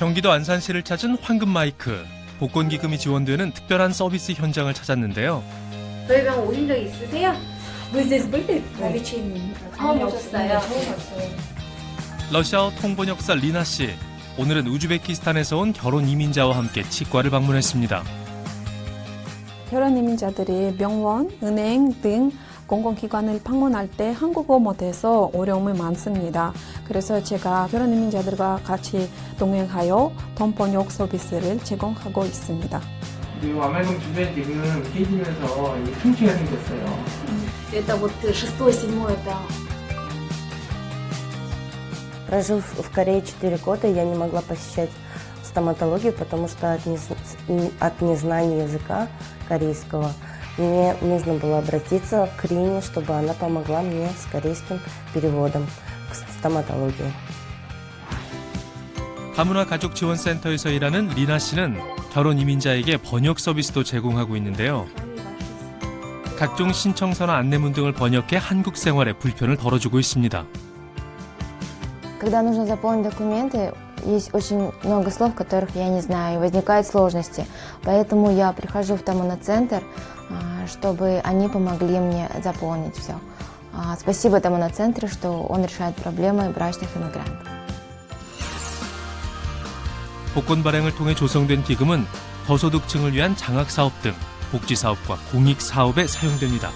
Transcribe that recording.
경기도 안산시를 찾은 황금 마이크. 복권 기금이 지원되는 특별한 서비스 현장을 찾았는데요. 저희 방 오신 적 있으세요? Vocês bem bonitinhos. 처음 오셨어요. 러시아어 통번 역사 리나 씨. 오늘은 우즈베키스탄에서 온 결혼 이민자와 함께 치과를 방문했습니다. 결혼 이민자들이 병원, 은행 등 공공기관을 방문할 때 한국어 못해서 어려움이 많습니다. 그래서 제가 결혼 이민자들과 같이 동행하여 돈 번역 서비스를 제공하고 있습니다. 그 와말금 주변에 지금 깨지면서 이 충치가 생겼어요. Это вот шестое, седьмое, это Прожив в Корее 4 года, я не могла посещать стоматологию, потому что от, нез- от незнания языка корейского мне нужно было обратиться к Рине, чтобы она помогла мне с корейским переводом к стоматологии. 다문화 가족 지원센터에서 일하는 리나 씨는 결혼 이민자에게 번역 서비스도 제공하고 있는데요. 각종 신청서나 안내문 등을 번역해 한국 생활에 불편을 덜어주고 있습니다. Когда нужно заполнить документы, есть очень много слов, которых я не знаю, и возникают сложности. Поэтому я прихожу в Тамуна-центр, а, чтобы они помогли мне заполнить все. Спасибо Тамуна-центру, что он решает проблемы брачных иммигрантов. 복권 발행을 통해 조성된 기금은 저소득층을 위한 장학 사업 등 복지 사업과 공익 사업에 사용됩니다.